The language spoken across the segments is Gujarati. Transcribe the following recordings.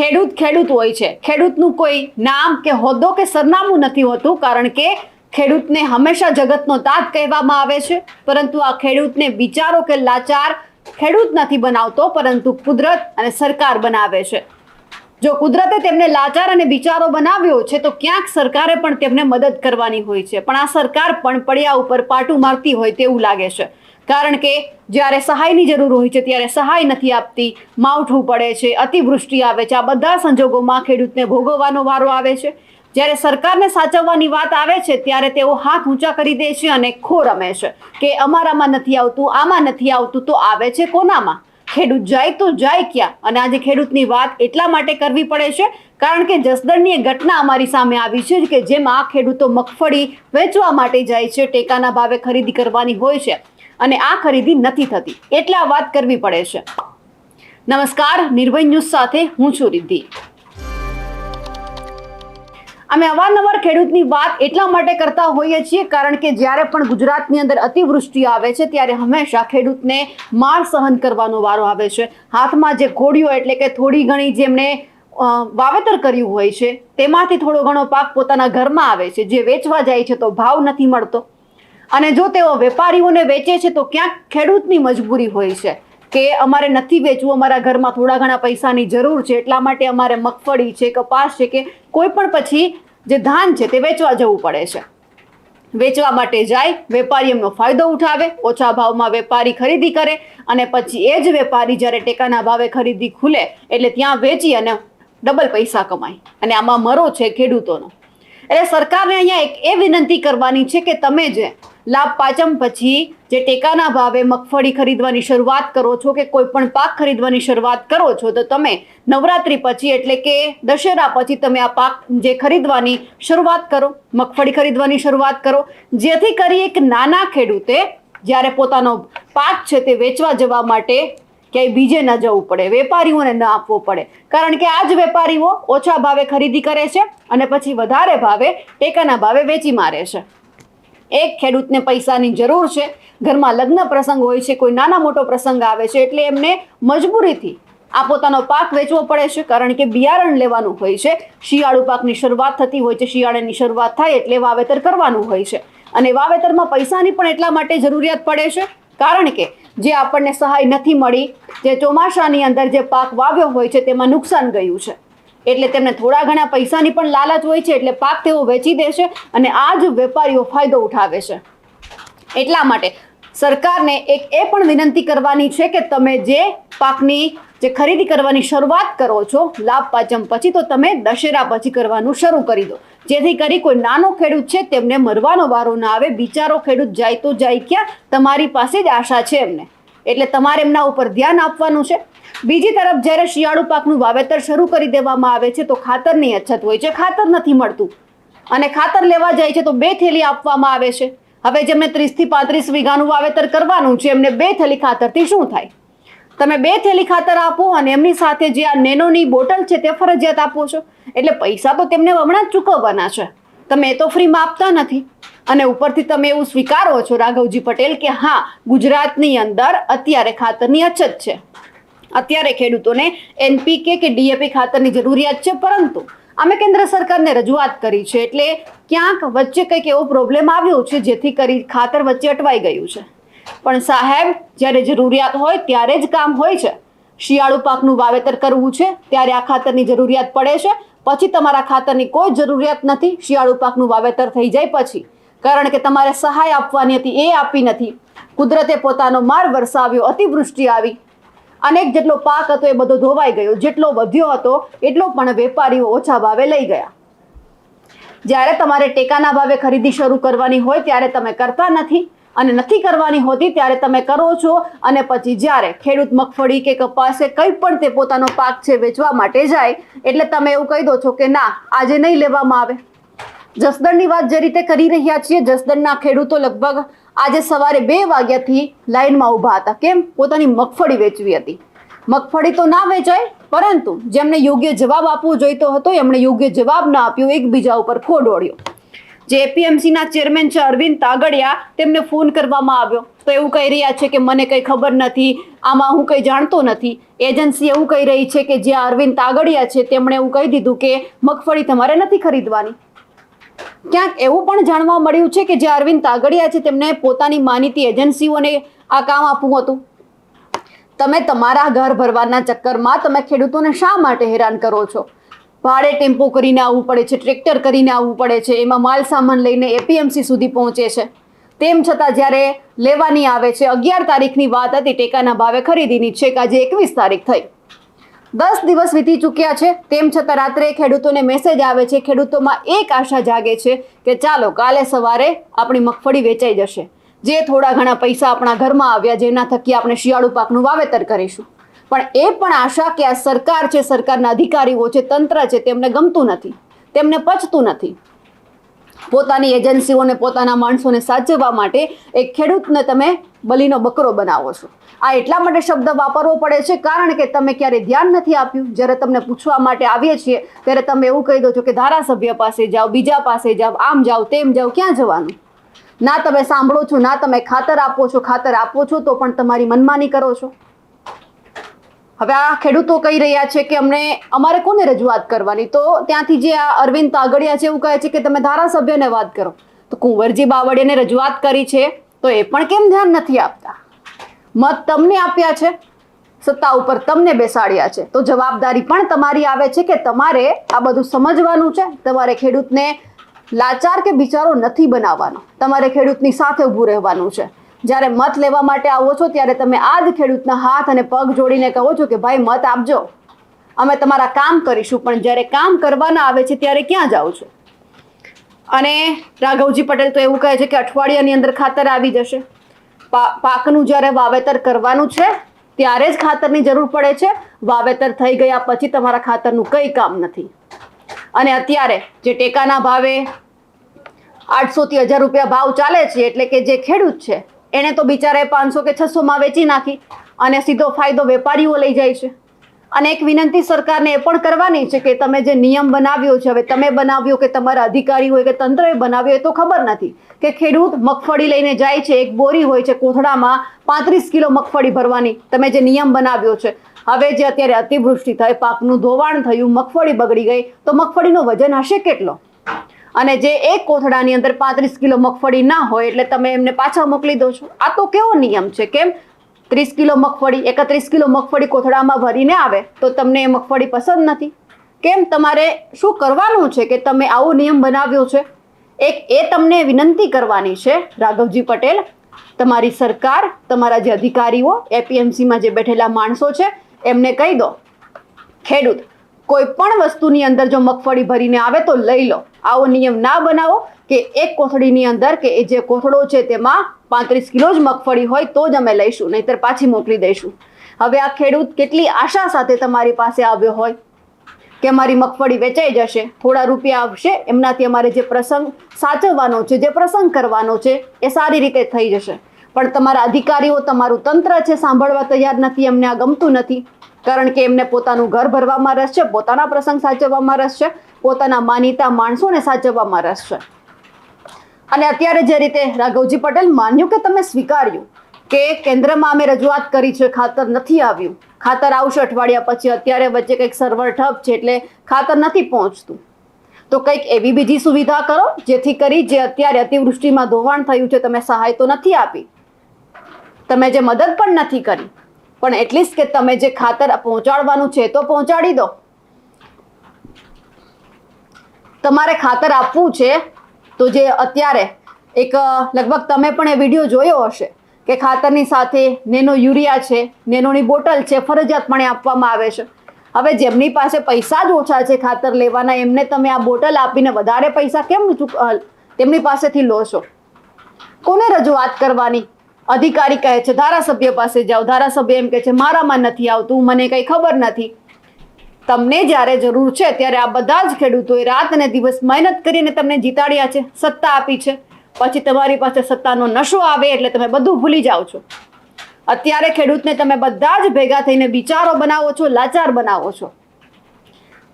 ખેડૂત ખેડૂત હોય છે. ખેડૂતનું કોઈ નામ કે હોદ્દો કે સરનામું નથી હોતું, કારણ કે ખેડૂતને હંમેશા જગતનો તાત કહેવામાં આવે છે. પરંતુ આ ખેડૂતને વિચારો કે લાચાર ખેડૂત નથી બનાવતો, પરંતુ કુદરત અને સરકાર બનાવે છે. જો કુદરતે તેમને લાચાર અને વિચારો બનાવ્યો છે, તો ક્યાંક સરકારે પણ તેમને મદદ કરવાની હોય છે. પણ આ સરકાર પણ પડ્યા ઉપર પાટું મારતી હોય તેવું લાગે છે. કારણ કે જ્યારે સહાયની જરૂર હોય છે ત્યારે સહાય નથી આપતી, માવઠું પડે છે, અતિવૃષ્ટિ આવે છે. આ બધા સંજોગોમાં ખેડૂતને ભોગવવાનો વારો આવે છે. જ્યારે સરકારને સાચવવાની વાત આવે છે ત્યારે તેઓ હાથ ઊંચા કરી દે છે અને ખો રમે છે કે અમારામાં નથી આવતું, આમાં નથી આવતું, તો આવે છે કોનામાં? ખેડૂત જાય તો જાય ક્યાં? અને આજે ખેડૂતની વાત એટલા માટે કરવી પડે છે કારણ કે જસદણની એક ઘટના અમારી સામે આવી છે કે જેમાં ખેડૂતો મગફળી વેચવા માટે જાય છે, ટેકાના ભાવે ખરીદી કરવાની હોય છે. અને આ ખરીદી નથી થતી. એટલે આ વાત કરવી પડે છે. નમસ્કાર, નિર્ભય ન્યૂઝ સાથે હું છું રિદ્ધિ. અમે અવારનવાર ખેડૂતની વાત એટલા માટે કરતા હોઈએ છીએ કારણ કે જ્યારે પણ ગુજરાતની અંદર અતિવૃષ્ટિ આવે છે, ત્યારે હંમેશા ખેડૂતને માર સહન કરવાનો વારો આવે છે. હાથમાં જે ઘોડીઓ એટલે કે થોડી ઘણી જેમણે વાવેતર કર્યું હોય છે, તેમાંથી થોડો ઘણો પાક પોતાના ઘરમાં આવે છે. જે વેચવા જાય છે તો ભાવ નથી મળતો. અને જો તેઓ વેપારીઓને વેચે છે, તો ક્યાંક ખેડૂતની મજબૂરી હોય છે કે અમારે નથી વેચવું, અમારા ઘરમાં થોડા ઘણા પૈસાની જરૂર છે, એટલા માટે અમારે મગફળી છે, કપાસ છે કે કોઈ પણ પછી જે ધાન છે તે વેચવા જવું પડે છે. વેચવા માટે જાય, વેપારી એમનો ફાયદો ઉઠાવે, ઓછા ભાવમાં વેપારી ખરીદી કરે અને પછી એ જ વેપારી જ્યારે ટેકાના ભાવે ખરીદી ખુલે, એટલે ત્યાં વેચી અને ડબલ પૈસા કમાય. અને આમાં મરો છે ખેડૂતોનો. એટલે સરકારને અહીંયા એક એ વિનંતી કરવાની છે કે તમે જે લાભ પાચમ પછી જે ટેકાના ભાવે મગફળી ખરીદવાની શરૂઆત કરો છો કે કોઈ પણ પાક ખરીદવાની શરૂઆત કરો છો, તો તમે નવરાત્રી પછી એટલે કે દશેરા પછી તમે આ પાક જે ખરીદવાની શરૂઆત કરો, મગફળી ખરીદવાની શરૂઆત કરો. જેથી કરી એક નાના ખેડૂતે જ્યારે પોતાનો પાક છે તે વેચવા જવા માટે ક્યાંય બીજે ન જવું પડે, વેપારીઓને ન આપવો પડે. કારણ કે આ જ વેપારીઓ ઓછા ભાવે ખરીદી કરે છે અને પછી વધારે ભાવે ટેકાના ભાવે વેચી મારે છે. એક ખેડૂતને પૈસાની જરૂર છે. ઘરમાં લગ્ન પ્રસંગ હોય છે, કોઈ નાના મોટો પ્રસંગ આવે છે, એટલે એમને મજબૂરીથી આ પોતાનો પાક વેચવો પડે છે. કારણ કે બિયારણ લેવાનું હોય છે, શિયાળુ પાકની શરૂઆત થતી હોય છે, શિયાળાની શરૂઆત થાય એટલે વાવેતર કરવાનું હોય છે. અને વાવેતરમાં પૈસાની પણ એટલા માટે જરૂરિયાત પડે છે. કારણ કે જે આપણને સહાય નથી મળી, જે ચોમાસાની અંદર જે પાક વાવ્યો હોય છે, તેમાં નુકસાન ગયું છે. એટલે તેમને થોડા ઘણા પૈસાની પણ લાલચ હોય છે, એટલે પાક તેઓ વેચી દે છે અને આ જ વેપારીઓ ફાયદો ઉઠાવે છે. એટલા માટે સરકારને એક એ પણ વિનંતી કરવાની છે કે તમે જે પાકની જે ખરીદી કરવાની શરૂઆત કરો છો, લાભ પાચમ પછી તો તમે દશેરા પછી કરવાનું શરૂ કરી દો. જેથી કરી કોઈ નાનો ખેડૂત છે, તેમને મરવાનો વારો ના આવે, બિચારો ખેડૂત જાય તો જાય ક્યાં? તમારી પાસે જ આશા છે એમને. એટલે તમારે એમના ઉપર ધ્યાન આપવાનું છે. બીજી તરફ જ્યારે શિયાળુ પાકનું વાવેતર શરૂ કરી દેવામાં આવે છે, તો ખાતરની અછત હોય છે, ખાતર નથી મળતું. અને ખાતર લેવા જાય છે, તો બે થેલી આપવામાં આવે છે. હવે જેમને ત્રીસથી પાંત્રીસ વીઘાનું વાવેતર કરવાનું છે, એમને બે થેલી ખાતરથી શું થાય? તમે બે થેલી ખાતર આપો અને એમની સાથે જે આ નેનોની બોટલ છે તે ફરજિયાત આપો છો. એટલે પૈસા તો તેમને હમણાં જ ચૂકવવાના છે. તમે એ તો ફ્રીમાં આપતા નથી. અને ઉપરથી તમે એવું સ્વીકારો છો, રાઘવજી પટેલ, કે હા, ગુજરાતની અંદર અત્યારે ખાતરની અછત છે. અત્યારે ખેડૂતોને એનપીકે કે ડીએપી ખાતરની જરૂરિયાત છે, પરંતુ અમે કેન્દ્ર સરકારને રજૂઆત કરી છે, એટલે ક્યાંક વચ્ચે કંઈક એવો પ્રોબ્લેમ આવ્યો છે, જેથી કરી ખાતર વચ્ચે અટવાઈ ગયું છે. પણ સાહેબ, જ્યારે જરૂરિયાત હોય ત્યારે જ કામ હોય છે. શિયાળુ પાકનું વાવેતર કરવું છે, ત્યારે આ ખાતરની જરૂરિયાત પડે છે. પછી તમારા ખાતરની કોઈ જરૂરિયાત નથી, શિયાળુ પાકનું વાવેતર થઈ જાય પછી. કારણ કે તમારે સહાય આપવાની હતી, એ આપી નથી. કુદરતે પોતાનો માર વરસાવ્યો, અતિવૃષ્ટિ આવી. અનેક જેટલો પાક હતો એ બધો ધોવાઈ ગયો, જેટલો વધ્યો હતો, એટલો પણ વેપારીઓ ઓછા ભાવે લઈ ગયા. જ્યારે તમારે ટેકાના ભાવે ખરીદી શરૂ કરવાની હોય, ત્યારે તમે કરતા નથી. અને નથી કરવાની હોતી, ત્યારે તમે કરો છો. અને પછી જ્યારે ખેડૂત મગફળી કે કપાસ કે કંઈ પણ તે પોતાનો પાક છે, વેચવા માટે જાય, એટલે તમે એવું કહી દો છો કે ના, આજે નહીં લેવામાં આવે. જસદણની વાત જે રીતે કરી રહ્યા છીએ, જસદણના ખેડૂતો લગભગ આજે સવારે બે વાગ્યાથી લાઇનમાં ઊભા હતા. કેમ? પોતાની મગફળી વેચવી હતી. મગફળી તો ના વેચાય, પરંતુ જેમને યોગ્ય જવાબ આપવો જોઈતો હતો, એમણે યોગ્ય જવાબ ના આપ્યો, એકબીજા ઉપર ખો દોડ્યો જે એપીએમસીના ચેરમેન છે અરવિંદ તાગડિયા, તેમને ફોન કરવામાં આવ્યો. તો એવું કહી રહ્યા છે કે મને કંઈ ખબર નથી, આમાં હું કંઈ જાણતો નથી. એજન્સી એવું કહી રહી છે કે જે અરવિંદ તાગડિયા છે, તેમણે એવું કહી દીધું કે મગફળી તમારે નથી ખરીદવાની. ક્યાંક એવું પણ જાણવા મળ્યું છે કે જે અરવિંદ તાગડિયા છે, તેમને પોતાની માનીતી એજન્સીઓને આ કામ આપવું હતું. તમે તમારા ઘર ભરવાના ચક્કરમાં તમે ખેડૂતોને શા માટે હેરાન કરો છો? ભાડે ટેમ્પો કરીને આવવું પડે છે, ટ્રેક્ટર કરીને આવવું પડે છે, એમાં માલ સામાન લઈને એપીએમસી સુધી પહોંચે છે. તેમ છતાં જ્યારે લેવાની આવે છે, અગિયાર તારીખની વાત હતી, ટેકાના ભાવે ખરીદીની છેક આજે એકવીસ તારીખ થઈ. દસ દિવસ વીતી ચૂક્યા છે, તેમ છતાં રાત્રે ખેડૂતોને મેસેજ આવે છે, ખેડૂતોમાં એક આશા જાગે છે કે ચાલો, કાલે સવારે આપણી મગફળી વેચાઈ જશે. જે થોડા ઘણા પૈસા આપણા ઘરમાં આવ્યા, જેના થકી આપણે શિયાળુ પાકનું વાવેતર કરીશું. પણ એ પણ આશા કે આ સરકાર છે, સરકારના અધિકારીઓ છે, તંત્ર છે, તેમને ગમતું નથી. તેમને પચતું નથી. પોતાની એજન્સીઓને, પોતાના માણસોને સાચવવા માટે એક ખેડૂતને તમે બલીનો બકરો બનાવો છો. આ એટલા માટે શબ્દ વાપરવો પડે છે, કારણ કે તમે ક્યારેય ધ્યાન નથી આપ્યું. જ્યારે તમને પૂછવા માટે આવીએ છીએ, ત્યારે તમે એવું કહી દો છો કે ધારાસભ્ય પાસે જાઓ, બીજા પાસે જાઓ, આમ જાઓ, તેમ જાઓ, ક્યાં જવાનું? ના તમે સાંભળો છો, ના તમે ખાતર આપો છો, ખાતર આપો છો તો પણ તમારી મનમાની કરો છો. હવે આ ખેડૂતો કહી રહ્યા છે કે અમને, અમારે કોને રજૂઆત કરવાની? તો ત્યાંથી જે આ અરવિંદ તાગડિયા છે એવું કહે છે કે તમે ધારાસભ્યને વાત કરો. તો કુંવરજી બાવળીયાને રજૂઆત કરી છે, તો એ પણ કેમ ધ્યાન નથી આપતા? મત તમને આપ્યા છે, સત્તા ઉપર તમને બેસાડ્યા છે. તો જવાબદારી પણ તમારી આવે છે કે તમારે આ બધું સમજવાનું છે. તમારે ખેડૂતને લાચાર કે બિચારો નથી બનાવવાનો. તમારે ખેડૂતની સાથે ઊભું રહેવાનું છે. જ્યારે મત લેવા માટે આવો છો, ત્યારે તમે આ જ ખેડૂતના હાથ અને પગ જોડીને કહો છો કે, ભાઈ, મત આપજો. અમે તમારા કામ કરીશું, પણ જ્યારે કામ કરવાના આવે છે, ત્યારે ક્યાં જાઓ છો? અને રાઘવજી પટેલ તો એવું કહે છે કે, અઠવાડિયાની અંદર ખાતર આવી જશે. પાકનું જ્યારે વાવેતર કરવાનું છે, ત્યારે જ ખાતરની જરૂર પડે છે. વાવેતર થઈ ગયા પછી તમારા ખાતરનું કંઈ કામ નથી. અને અત્યારે જે ટેકાના ભાવે આઠસોથી હજાર રૂપિયા ભાવ ચાલે છે, એટલે કે જે ખેડૂત છે એણે તો બિચારાએ પાંચસો કે છસોમાં વેચી નાખી અને સીધો ફાયદો વેપારીઓ લઈ જાય છે. અને એક વિનંતી સરકારને એ પણ કરવાની છે કે તમે જે નિયમ બનાવ્યો છે, હવે તમે બનાવ્યો કે તમારા અધિકારી હોય કે તંત્રએ બનાવ્યો એ તો ખબર નથી કે ખેડૂત મગફળી લઈને જાય છે, એક બોરી હોય છે કોથળામાં પાંત્રીસ કિલો મગફળી ભરવાની. તમે જે નિયમ બનાવ્યો છે, હવે જે અત્યારે અતિવૃષ્ટિ થઈ પાકનું ધોવાણ થયું, મગફળી બગડી ગઈ, તો મગફળીનો વજન હશે કેટલો? અને જે એક કોથળાની અંદર પાંત્રીસ કિલો મગફળી ના હોય એટલે તમે એમને પાછા મોકલી દો છો. આ તો કેવો નિયમ છે કેમ? ત્રીસ કિલો મગફળી, એકત્રીસ કિલો મગફળી કોથળામાં ભરીને આવે તો તમને એ મગફળી પસંદ નથી. કેમ? તમારે શું કરવાનું છે કે તમે આવો નિયમ બનાવ્યો છે? એક એ તમને વિનંતી કરવાની છે, રાઘવજી પટેલ, તમારી સરકાર, તમારા જે અધિકારીઓ એપીએમસીમાં જે બેઠેલા માણસો છે, એમને કહી દો. ખેડૂત કોઈ પણ વસ્તુની અંદર જો મગફળી ભરીને આવે તો લઈ લો. આવો નિયમ ના બનાવો કે એક કોથળીની અંદર કે એ જે કોથળો છે તેમાં પાંત્રીસ કિલો જ મગફળી હોય તો જ અમે લઈશું, નહીતર પાછી મોકલી દઈશું. હવે આ ખેડૂત કેટલી આશા સાથે તમારી પાસે આવ્યો હોય કે અમારી મગફળી વેચાઈ જશે, થોડા રૂપિયા આવશે, એમનાથી અમારે જે પ્રસંગ સાચવવાનો છે, જે પ્રસંગ કરવાનો છે, એ સારી રીતે થઈ જશે. પણ તમારા અધિકારીઓ, તમારું તંત્ર છે, સાંભળવા તૈયાર નથી, એમને આ ગમતું નથી. કારણ કે એમને પોતાનું ઘર ભરવામાં રસ છે, પોતાના પ્રસંગ સાચવવામાં રસ છે, પોતાના માનીતા માણસોને સાચવવામાં રસ છે. અને અત્યારે જે રીતે રાઘવજી પટેલ માન્યું કે તમે સ્વીકાર્યું કે કેન્દ્રમાં અમે રજૂઆત કરી છે, ખાતર નથી આવ્યું. ખાતર આવશે અઠવાડિયા પછી, અત્યારે વચ્ચે કંઈક સર્વર ઠપ છે એટલે ખાતર નથી પહોંચતું. તો કંઈક એવી બીજી સુવિધા કરો, જેથી કરી જે અત્યારે અતિવૃષ્ટિમાં ધોવાણ થયું છે, તમે સહાય તો નથી આપી. તમે જે મદદ પણ નથી કરી. પણ એટલીસ્ટ કે તમે જે ખાતર પહોંચાડવાનું છે તો પહોંચાડી દો. તમારે ખાતર આપવું છે તો જે અત્યારે એક, લગભગ તમે પણ એ વીડિયો જોયો હશે કે ખાતરની સાથે નેનો યુરિયા છે, નેનોની બોટલ છે ફરજિયાતપણે આપવામાં આવે છે. હવે જેમની પાસે પૈસા જ ઓછા છે ખાતર લેવાના, એમને તમે આ બોટલ આપીને વધારે પૈસા કેમ તેમની પાસેથી લો છો? કોને રજૂઆત કરવાની? અધિકારી કહે છે, ધારાસભ્ય પાસે જાઓ. ધારાસભ્ય એમ કહે છે, મારામાં નથી આવતું, મને કંઈ ખબર નથી. તમને જ્યારે જરૂર છે, ત્યારે આ બધા જ ખેડૂતોએ રાત અને દિવસ મહેનત કરીને તમને જીતાડ્યા છે, સત્તા આપી છે. પછી તમારી પાસે સત્તાનો નશો આવે એટલે તમે બધું ભૂલી જાઓ છો. અત્યારે ખેડૂતને તમે બધા જ ભેગા થઈને બિચારો બનાવો છો, લાચાર બનાવો છો.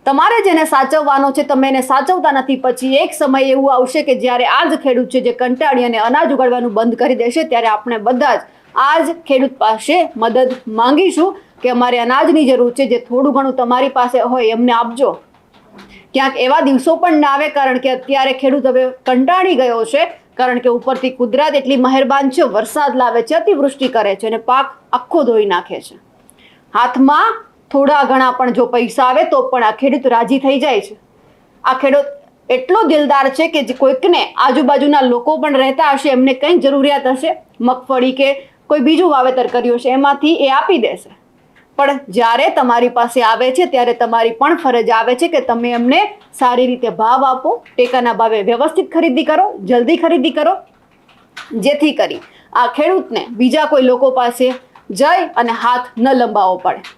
તમારે જેને સાચવવાનો છે, તમે એને સાચવતા નથી. પછી એક સમય એવું આવશે કે જ્યારે આ જ ખેડૂત છે જે કંટાળી અને અનાજ ઉગાડવાનું બંધ કરી દેશે, ત્યારે આપણે બધા જ આ જ ખેડૂત પાસે મદદ માંગીશું કે અમારે અનાજની જરૂર છે, જે થોડું ઘણું તમારી પાસે હોય એમને આપજો. ક્યાંક એવા દિવસો પણ ના આવે, કારણ કે અત્યારે ખેડૂત હવે કંટાળી ગયો છે, કારણ કે ઉપરથી કુદરત એટલી મહેરબાન છે, વરસાદ લાવે છે, અતિવૃષ્ટિ કરે છે અને પાક આખો ધોઈ નાખે છે. હાથમાં થોડા ઘણા પણ જો પૈસા આવે તો પણ આ ખેડૂત રાજી થઈ જાય છે. આ ખેડૂત એટલો દિલદાર છે કે જે કોઈકને આજુબાજુના લોકો પણ રહેતા હશે, એમને કંઈ જરૂરિયાત હશે? મગફળી કે કોઈ બીજું વાવેતર કર્યું હશે, એમાંથી એ આપી દેશે. પણ જ્યારે તમારી પાસે આવે છે, ત્યારે તમારી પણ ફરજ આવે છે કે તમે એમને સારી રીતે ભાવ આપો, ટેકાના ભાવે વ્યવસ્થિત ખરીદી કરો, જલ્દી ખરીદી કરો. જેથી કરી આ ખેડૂતને બીજા કોઈ લોકો પાસે જઈ અને હાથ ન લંબાવવો પડે.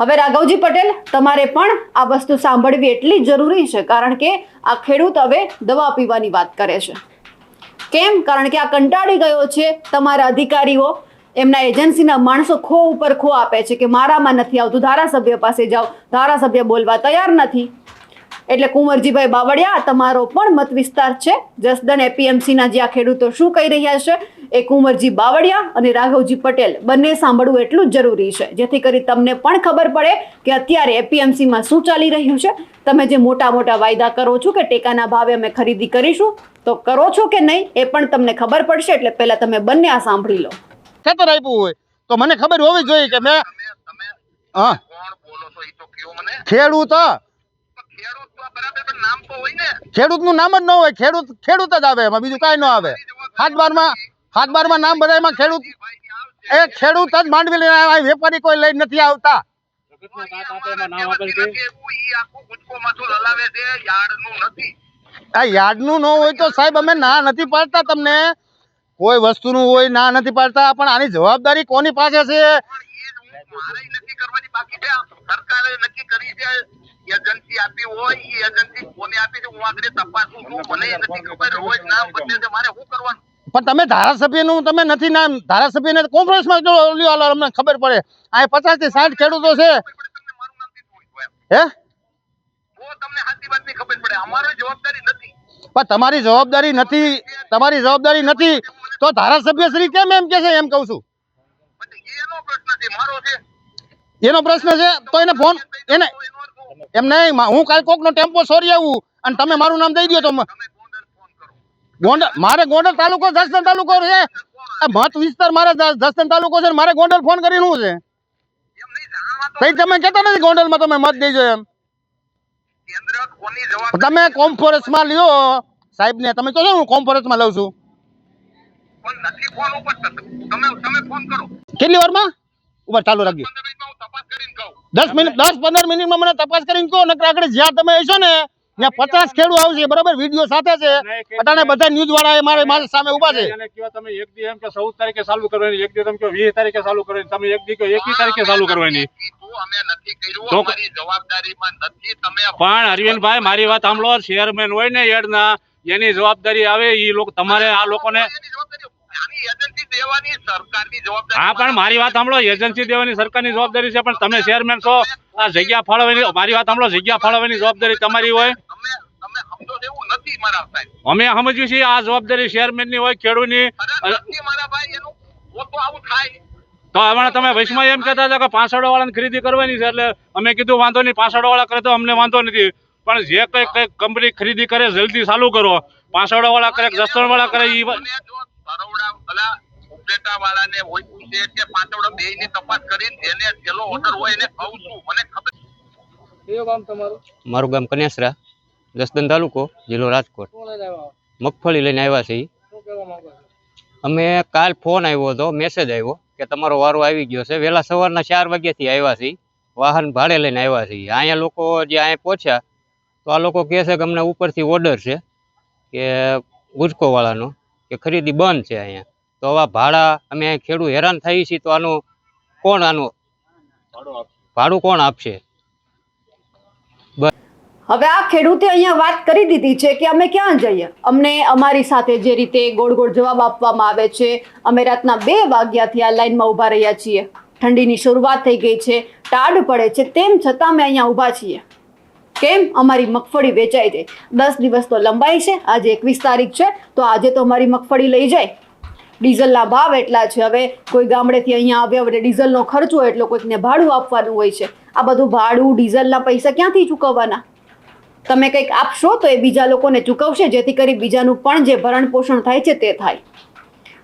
હવે રાઘવજી પટેલ, તમારે પણ આ વસ્તુ સાંભળવી એટલી જરૂરી છે, કારણ કે આ ખેડૂત હવે દવા પીવાની વાત કરે છે. કેમ? કારણ કે આ કંટાળી ગયો છે તમારા અધિકારીઓ. એમના એજન્સીના માણસો ખો ઉપર ખો આપે છે કે મારામાં નથી આવતું, ધારાસભ્ય પાસે જાઓ, ધારાસભ્ય બોલવા તૈયાર નથી. એટલે કુંવરજીભાઈ બાવળિયા તમારો પણ મત વિસ્તાર છે. જસદન એપીએમસીના જે આ ખેડૂતો શું કહી રહ્યા છે એ કુંવરજી બાવળિયા અને રાઘવજી પટેલ બંને સાંભળવું એટલું જ જરૂરી છે. જેથી કરી તમને પણ ખબર પડે કે અત્યારે એપીએમસીમાં શું ચાલી રહ્યું છે. તમે જે મોટા મોટા વાયદા કરો છો કે ટેકાના ભાવે અમે ખરીદી કરીશું તો કરો છો કે નહીં એ પણ તમને ખબર પડશે. એટલે પહેલા તમે બંને આ સાંભળી લો. ખેતર આપ્યું હોય તો મને ખબર હોવી જોઈએ કે મેં હા. કોણ બોલો છો એ તો કયો મને. ખેડૂત ખેડૂત ને. નામ જ ન હોય ખેડૂત ખેડૂત જ આવે એમાં બીજું કાંઈ ન આવે. હાથ બારમાં હાથ બારમાં નામ બધામાં ખેડૂત એ ખેડૂત જ માંડવી લઈને આવ્યા વેપારી કોઈ લઈને નથી આવતા. આ યાર્ડનું ન હોય તો સાહેબ અમે ના નથી પાડતા તમને. કોઈ વસ્તુનું હોય ના નથી પાડતા પણ આની જવાબદારી કોની પાસે છે? એજન્સી આપી હોય એ એજન્સી કોને આપી છે હું આગળ તપાસું છું. મને નથી ખબર રોજ નામ બદલે છે મારે શું કરવાનું? પણ તમે ધારાસભ્યનું તમે નથી નામ ધારાસભ્યને કોન્ફરન્સમાં જો લ્યો અમને ખબર પડે. આ પચાસથી સાઠ ખેડૂતો છે. મારું હે? પણ તમારી જવાબદારી નથી તમારી જવાબદારી નથી. તો ધારાસભ્ય શ્રી કેમ એમ કે છે? એમ કહું છું. એનો પ્રશ્ન છે તો એને ફોન એને તો? એમ નહીં મા- હું કાલ કોકનો ટેમ્પો સોરી આવું અને તમે મારું નામ દઈ દો તો તમે ગોંડલ મારે ગોંડલ તાલુકો જસદન તાલુકો છે. મત વિસ્તાર મારે જસદન તાલુકો છે ને મારે ગોંડલ ફોન કરીને શું છે? તો તઈ તમે કહેતા નથી ગોંડલમાં તમે મત દેજો એમ. તમે કોન્ફરન્સમાં લ્યો સાહેબને તમે કહો છો હું કોન્ફરન્સમાં લઉં છું? તમે તમે કેટલી વારમાં? ઉપર ચાલુ રાખજો. દસ મિનિટ દસ પંદર મિનિટમાં મને તપાસ કરીને કહો નકર આગળ જ્યાં તમે હશો ને ત્યાં પચાસ ખેડૂત આવશે બરાબર? વીડિયો સાથે છે. અટાણે બધા ન્યૂઝ વાળા મારે મારી સામે ઊભા છે. તમે એક દી એમ કે ચૌદ તારીખે ચાલુ કરવાની એક દી તમે કહો વીસ તારીખે ચાલુ કરવાની તમે એક દી કહો એકવીસ તારીખે ચાલુ કરવાની. પણ અરવિંદભાઈ મારી વાત સાંભળો ચેરમેન હોય ને એડના એની જવાબદારી આવે એ લોકો તમારે આ લોકોને હા પણ મારી વાત સાંભળો એજન્સી દેવાની સરકારની જવાબદારી છે પણ તમે ચેરમેન છો આ જગ્યા ફાળવવાની મારી વાત સાંભળો જગ્યા ફાળવવાની જવાબદારી તમારી હોય? અમે સમજ્યું છીએ આ જવાબદારી હોય અરે નથી મારા ભાઈ એનું તો હમણાં તમે વૈશ્વમાં એમ કહેતા હતા કે પાંસઠો વાળાની ખરીદી કરવાની છે એટલે અમે કીધું વાંધો નહીં પાંસઠો વાળા કરે તો અમને વાંધો નથી. પણ જે કઈ કઈ કંપની ખરીદી કરે જલ્દી ચાલુ કરો. પાંસઠો વાળા કરે જસણ વાળા કરે ઈ વા- અને જો તરવડા ભલા હોય પૂછે કે પાંચવડો બે ની તપાસ કરીને જેને છેલ્લો ઓર્ડર હોય એને કહું છું મને ખબર મારું ગામ કન્યાસરા જસદન તાલુકો જિલ્લો રાજકોટ. મગફળી લઈને આવ્યા છે? અમે કાલ ફોન આવ્યો હતો મેસેજ આવ્યો કે તમારો વારો આવી ગયો છે. વહેલા સવારના ચાર વાગ્યાથી આવ્યા છીએ. વાહન ભાડે લઈને આવ્યા છીએ. અહીંયા લોકો જે અહીંયા પહોંચ્યા તો આ લોકો કહે છે કે અમને ઉપરથી ઓર્ડર છે કે ગુજકોવાળાનો. કે ખરીદી બંધ છે અહીંયા. તો આવા ભાડા અમે ખેડૂત હેરાન થઈએ છીએ તો આનું કોણ આનું ભાડું કોણ આપશે? હવે આ ખેડૂતે અહીંયા વાત કરી દીધી છે કે અમે ક્યાં જઈએ? અમને અમારી સાથે જે રીતે ગોળ ગોળ જવાબ આપવામાં આવે છે અમે રાતના બે વાગ્યાથી આ લાઈનમાં ઊભા રહ્યા છીએ. ઠંડીની શરૂઆત થઈ ગઈ છે ટાઢ પડે છે તેમ છતાં અમે અહીંયા ઊભા છીએ. કેમ? અમારી મગફળી વેચાઈ જાય. દસ દિવસ તો લંબાઈ છે, આજે એકવીસ તારીખ છે, તો આજે તો અમારી મગફળી લઈ જાય. ડીઝલના ભાવ એટલા છે. હવે કોઈ ગામડેથી અહીંયા આવ્યા એટલે ડીઝલનો ખર્ચો એટલો કોઈકને ભાડું આપવાનું હોય છે. આ બધું ભાડું ડીઝલના પૈસા ક્યાંથી ચૂકવવાના? તમે કંઈક આપશો તો એ બીજા લોકોને ચૂકવશે, જેથી કરી બીજાનું પણ જે ભરણ પોષણ થાય છે તે થાય.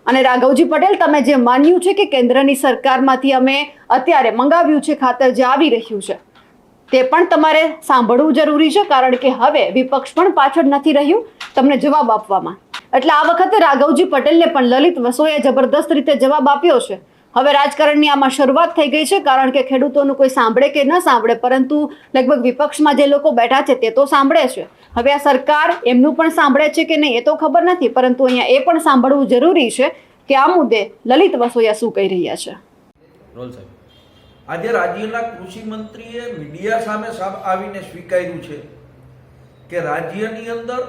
અને રાઘવજી પટેલ, તમે જે માન્યું છે કે કેન્દ્રની સરકારમાંથી અમે અત્યારે મંગાવ્યું છે, ખાતર જે આવી રહ્યું છે તે પણ તમારે સાંભળવું જરૂરી છે, કારણ કે હવે વિપક્ષ પણ પાછળ નથી રહ્યું તમને જવાબ આપવામાં. એટલે આ વખતે રાઘવજી પટેલને પણ લલિત વસોએ જબરદસ્ત રીતે જવાબ આપ્યો છે. હવે રાજકારણની આમાં શરૂઆત થઈ ગઈ છે, કારણ કે ખેડૂતોનું કોઈ સાંભળે કે ન સાંભળે, પરંતુ લગભગ વિપક્ષમાં જે લોકો બેઠા છે તે તો સાંભળે છે. હવે આ સરકાર એમનું પણ સાંભળે છે કે નહીં એ તો ખબર નથી, પરંતુ અહીંયા એ પણ સાંભળવું જરૂરી છે કે આ મુદ્દે લલિત વસોયા શું કહી રહ્યા છે. આજે રાજ્યના કૃષિ મંત્રીએ મીડિયા સામે આવીને સ્વીકાર્યું છે કે રાજ્યની અંદર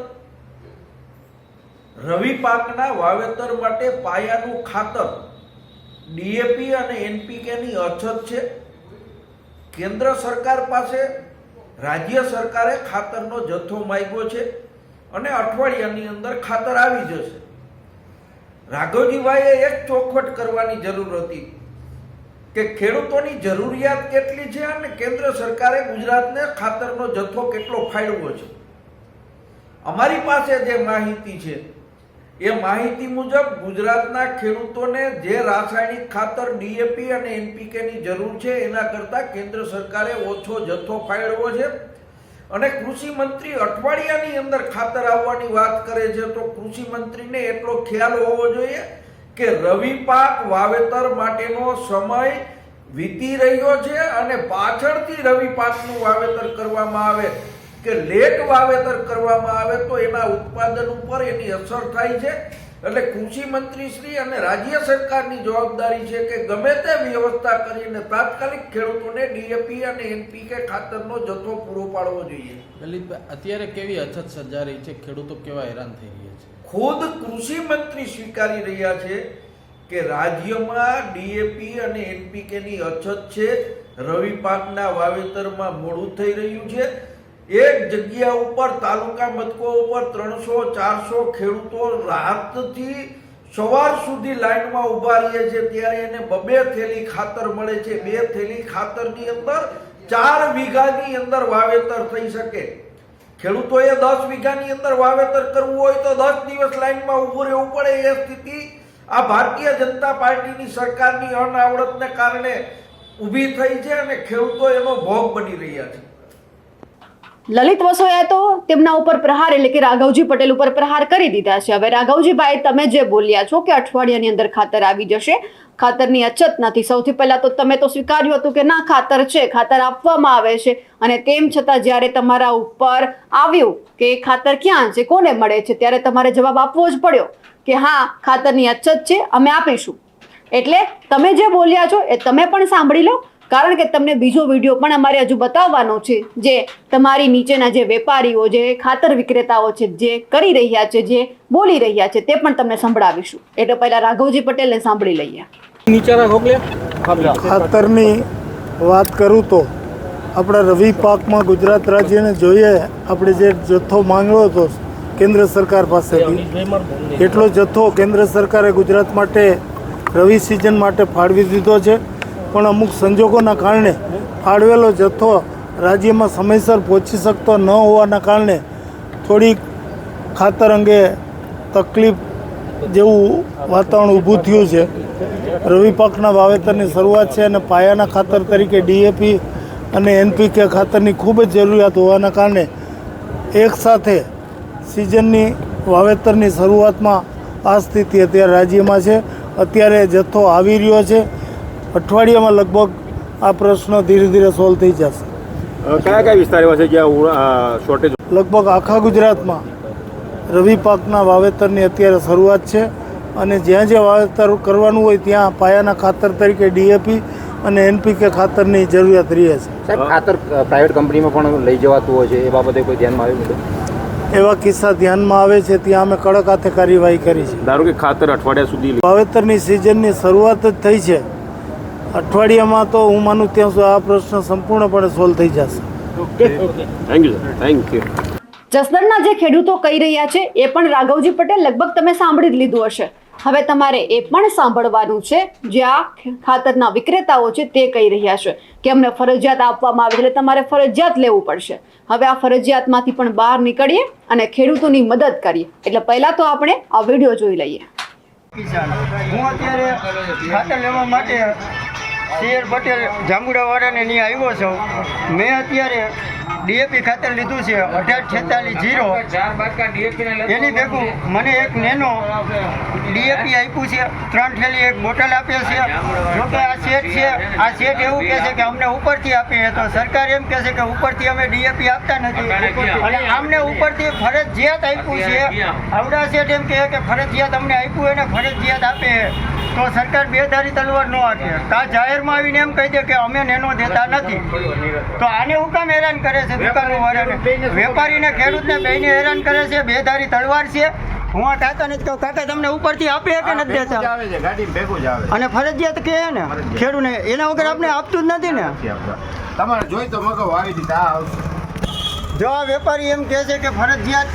રવિ પાકના વાવેતર માટે પાયાનું ખાતર, ડીએપી અને એનપીકેની અછત છે. કેન્દ્ર સરકાર પાસે, રાજ્ય સરકારે ખાતરનો જથ્થો માગ્યો છે અને અઠવાડિયાની અંદર ખાતર આવી જશે. રાઘવજીભાઈએ એક ચોખવટ કરવાની જરૂર હતી. કે ખેડૂતોની જરૂરિયાત કેટલી છે અને કેન્દ્ર સરકારે ગુજરાતને ખાતરનો જથ્થો કેટલો ફાળવ્યો છે? અમારી પાસે જે માહિતી છે, એ માહિતી મુજબ ગુજરાતના ખેડૂતોને જે રાસાયણિક ખાતર ડીએપી અને એનપીકેની જરૂર છે, એના કરતાં કેન્દ્ર સરકારે ઓછો જથ્થો ફાળવ્યો છે. અને કૃષિ મંત્રી અઠવાડિયાની અંદર ખાતર આવવાની વાત કરે છે, તો કૃષિ મંત્રીને એટલો ખ્યાલ હોવો જોઈએ કે રવિ પાક વાવેતર માટેનો સમય વીતી રહ્યો છે અને પાછળથી રવિ પાકનું વાવેતર કરવામાં આવે કે લેટ વાવેતર કરવામાં આવે તો એના ઉત્પાદન ઉપર એની અસર થાય છે. એટલે કૃષિ મંત્રી શ્રી અને રાજ્ય સરકારની જવાબદારી છે કે ગમે તે વ્યવસ્થા કરીને તાત્કાલિક ખેડૂતોને ડીએપી અને એનપીકે ખાતરનો જથ્થો પૂરો પાડવો જોઈએ. લલિતભાઈ, અત્યારે કેવી અછત સર્જાઈ છે? ખેડૂતો કેવા હેરાન થઈ રહ્યા છે? ખુદ કૃષિ મંત્રી સ્વીકારી રહ્યા છે કે રાજ્યમાં ડીએપી અને એનપીકેની અછત છે. રવિ પાકના વાવેતરમાં મોડું થઈ રહ્યું છે. એક જગ્યા ઉપર, તાલુકા મથકો ઉપર ત્રણસો, ચારસો ખેડૂતો રાતથી સવાર સુધી લાઈનમાં ઊભા રહે છે. ત્યારે એને બબે થેલી ખાતર મળે છે. બે થેલી ખાતરની અંદર ચાર વીઘાની અંદર વાવેતર થઈ શકે. ખેડૂતોએ દસ વીઘાની અંદર વાવેતર કરવું હોય તો દસ દિવસ લાઈનમાં ઊભું રહેવું પડે એ સ્થિતિ આ ભારતીય જનતા પાર્ટીની સરકારની અનાવડતને કારણે ઊભી થઈ છે અને ખેડૂતો એનો ભોગ બની રહ્યા છે. લલિત વસોયા તો તેમના ઉપર પ્રહાર એટલે કે રાઘવજી પટેલ ઉપર પ્રહાર કરી દીધા છે. હવે રાઘવજીભાઈ, તમે જે બોલ્યા છો કે અઠવાડિયાની અંદર ખાતર આવી જશે ખાતરની અછત નથી. સૌથી પહેલાં તો તમે તો સ્વીકાર્યું હતું કે ના, ખાતર છે, ખાતર આપવામાં આવે છે. અને તેમ છતાં જ્યારે તમારા ઉપર આવ્યું કે એ ખાતર ક્યાં છે, કોને મળે છે, ત્યારે તમારે જવાબ આપવો જ પડ્યો કે હા, ખાતરની અછત છે, અમે આપીશું. એટલે તમે જે બોલ્યા છો એ તમે પણ સાંભળી લો કારણ કે તમને બીજો વીડિયો પણ અમારે હજુ બતાવવાનો છે જે તમારી નીચેના જે વેપારીઓ જે ખાતર વિક્રેતાઓ છે જે કરી રહ્યા છે જે બોલી રહ્યા છે તે પણ તમને સંભળાવીશું. એટલે પહેલા રાઘવજી પટેલને સાંભળી લઈએ. ખાતરની વાત કરું તો આપણા રવિ પાકમાં ગુજરાત રાજ્યને જોઈએ આપણે જે જથ્થો માંગ્યો હતો કેન્દ્ર સરકાર પાસેથી એટલો જથ્થો કેન્દ્ર સરકારે ગુજરાત માટે રવિ સિઝન માટે ફાળવી દીધો છે. પણ અમુક સંજોગોના કારણે ફાળવેલો જથ્થો રાજ્યમાં સમયસર પહોંચી શકતો ન હોવાના કારણે થોડીક ખાતર અંગે તકલીફ જેવું વાતાવરણ ઊભું થયું છે. રવિ પાકના વાવેતરની શરૂઆત છે અને પાયાના ખાતર તરીકે ડીએપી અને એનપીકે ખાતરની ખૂબ જ જરૂરિયાત હોવાના કારણે એકસાથે સિઝનની વાવેતરની શરૂઆતમાં આ સ્થિતિ અત્યારે રાજ્યમાં છે. અત્યારે જથ્થો આવી રહ્યો છે. અઠવાડિયામાં લગભગ આ પ્રશ્ન ધીરે ધીરે સોલ્વ થઈ જશે. કયા કયા વિસ્તાર એવા છે જ્યાં શોર્ટેજ લગભગ આખા ગુજરાતમાં રવિ પાકના વાવેતરની અત્યારે શરૂઆત છે અને જ્યાં જ્યાં વાવેતર કરવાનું હોય ત્યાં પાયાના ખાતર તરીકે ડીએપી અને એનપીકે ખાતરની જરૂરિયાત રહે છે. સાહેબ ખાતર પ્રાઇવેટ કંપનીમાં પણ લઈ જવાતું હોય છે એ બાબતે કોઈ ધ્યાનમાં આવ્યું નથી એવા કિસ્સા ધ્યાનમાં આવે છે ત્યાં અમે કડક હાથે કાર્યવાહી કરી છે. ધારો કે ખાતર અઠવાડિયા સુધી વાવેતરની સિઝનની શરૂઆત જ થઈ છે. અઠવાડિયામાં તો હું માનું ત્યાં સુધી આ પ્રશ્ન સંપૂર્ણપણે સોલ્વ થઈ જશે. થેન્ક યુ થેન્ક યુ જસદણના જે ખેડૂતો કહી રહ્યા છે એ પણ રાઘવજી પટેલ લગભગ તમે સાંભળી જ લીધું હશે. હવે તમારે એ પણ સાંભળવાનું છે જે આ ખાતરના વિક્રેતાઓ છે તે કહી રહ્યા છે કે અમને ફરજિયાત આપવામાં આવે એટલે તમારે ફરજિયાત લેવું પડશે. હવે આ ફરજિયાતમાંથી પણ બહાર નીકળીએ અને ખેડૂતોની મદદ કરીએ. એટલે પહેલાં તો આપણે આ વીડિયો જોઈ લઈએ. હું અત્યારે ખાતર લેવા માટે સીઆર પટેલ જાંબુડાવાળાને ત્યાં આવ્યો છું. મેં અત્યારે ડીએપી ખાતર લીધું છે, અઢાર છેતાલીસ જીરો. એની ભેગું મને એક નેનો ડીએપી આપ્યું છે, ત્રણ થેલી એક બોટલ આપે છે. જોકે આ શેઠ છે, આ શેઠ એવું કહે છે કે અમને ઉપરથી આપીએ તો સરકાર એમ કહે છે કે ઉપરથી અમે ડીએપી આપતા નથી. અને આમને ઉપરથી ફરજિયાત આપ્યું છે. આવડા શેઠ એમ કહે કે ફરજિયાત અમને આપ્યું એને ફરજિયાત આપે. તો સરકાર બેધારી તલવાર ન આપે. આ જાહેરમાં આવીને એમ કહી દે કે અમે નેનો દેતા નથી. તો આને હું કામ હેરાન કરે છે? વેપારીને ખેડૂતને બેયને હેરાન કરે છે બેધારી તલવાર છે. હું આ કાકાને જ કહું કાકા તમને ઉપરથી આપે કે નથી દેતા? અને ફરજિયાત કહે ને ખેડૂને એના વગર આપણે આપતું જ નથી ને? તમારે જોઈ તો મગો વાવી દીધા જો આ વેપારી એમ કહે છે કે ફરજિયાત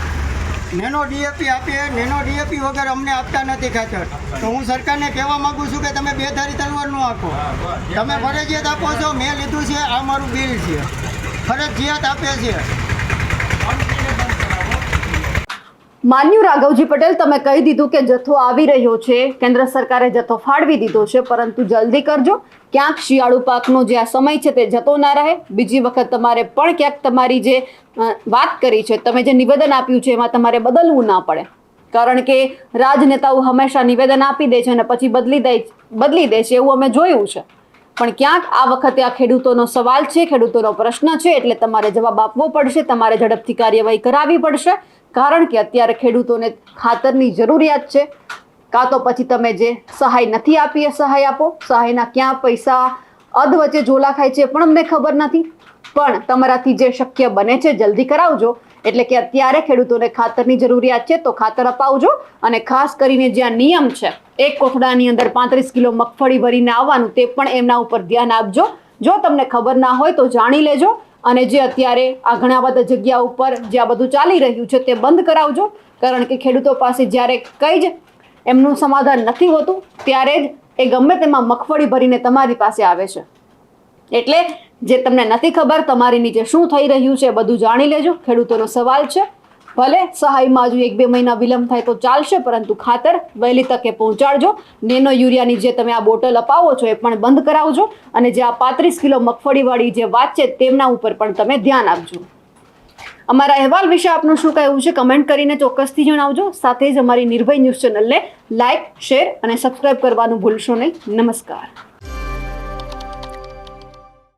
નેનો ડીએપી આપીએ નેનો ડીએપી વગર અમને આપતા નથી ખાતર. તો હું સરકારને કહેવા માગું છું કે તમે બેધારી તલવાર ન આપો. તમે ફરજિયાત આપો છો મેં લીધું છે આ મારું બિલ છે. ફરજિયાત આપે છે. માન્યુ રાઘવજી પટેલ, તમે કહી દીધું કે જથ્થો આવી રહ્યો છે. કેન્દ્ર સરકારે જથ્થો ફાળવી દીધો છે, પરંતુ જલ્દી કરજો. ક્યાંક શિયાળુ પાકનો જે આ સમય છે તે જતો ના રહે. બીજી વખત તમારે પણ ક્યાંક તમારી જે વાત કરી છે, તમે જે નિવેદન આપ્યું છે, એમાં તમારે બદલવું ના પડે. કારણ કે રાજનેતાઓ હંમેશા નિવેદન આપી દે છે અને પછી બદલી દે બદલી દે છે, એવું અમે જોયું છે. પણ ક્યાંક આ વખતે આ ખેડૂતોનો સવાલ છે, ખેડૂતોનો પ્રશ્ન છે, એટલે તમારે જવાબ આપવો પડશે, તમારે ઝડપથી કાર્યવાહી કરાવવી પડશે, કારણ કે અત્યારે ખેડૂતોને ખાતરની જરૂરિયાત છે. કાં તો પછી તમે જે સહાય નથી આપી એ સહાય આપો, સહાયના ક્યાં પૈસા, અધ વચ્ચે ઝોલા ખાય છે પણ અમને ખબર નથી. પણ તમારાથી જે શક્ય બને છે, જલ્દી કરાવજો. એટલે કે અત્યારે ખેડૂતોને ખાતરની જરૂરિયાત છે, તો ખાતર અપાવજો. અને ખાસ કરીને જ્યાં નિયમ છે, એક કોથળાની અંદર પાંત્રીસ કિલો મગફળી ભરીને આવવાનું, તે પણ એમના ઉપર ધ્યાન આપજો. જો તમને ખબર ના હોય તો જાણી લેજો. અને જે અત્યારે આ ઘણા બધા જગ્યા ઉપર જે આ બધું ચાલી રહ્યું છે, તે બંધ કરાવજો. કારણ કે ખેડૂતો પાસે જ્યારે કંઈ જ એમનું સમાધાન નથી હોતું, ત્યારે જ એ ગમે તેમાં મગફળી ભરીને તમારી પાસે આવે છે. એટલે જે તમને નથી ખબર, તમારી નીચે શું થઈ રહ્યું છે બધું જાણી લેજો. ખેડૂતોનો સવાલ છે. ભલે સહાયમાં હજુ એક બે મહિના વિલંબ થાય તો ચાલશે, પરંતુ ખાતર વહેલી તકે પહોંચાડજો. નેનો યુરિયાની જે તમે આ બોટલ અપાવો છો એ પણ બંધ કરાવજો. અને જે આ પાંત્રીસ કિલો મગફળીવાળી જે વાત છે તેમના ઉપર પણ તમે ધ્યાન આપજો. અમારા અહેવાલ વિશે આપનું શું કહેવું છે કમેન્ટ કરીને ચોક્કસથી જણાવજો. સાથે જ અમારી નિર્ભય ન્યૂઝ ચેનલને લાઇક શેર અને સબસ્ક્રાઇબ કરવાનું ભૂલશો નહીં. નમસ્કાર.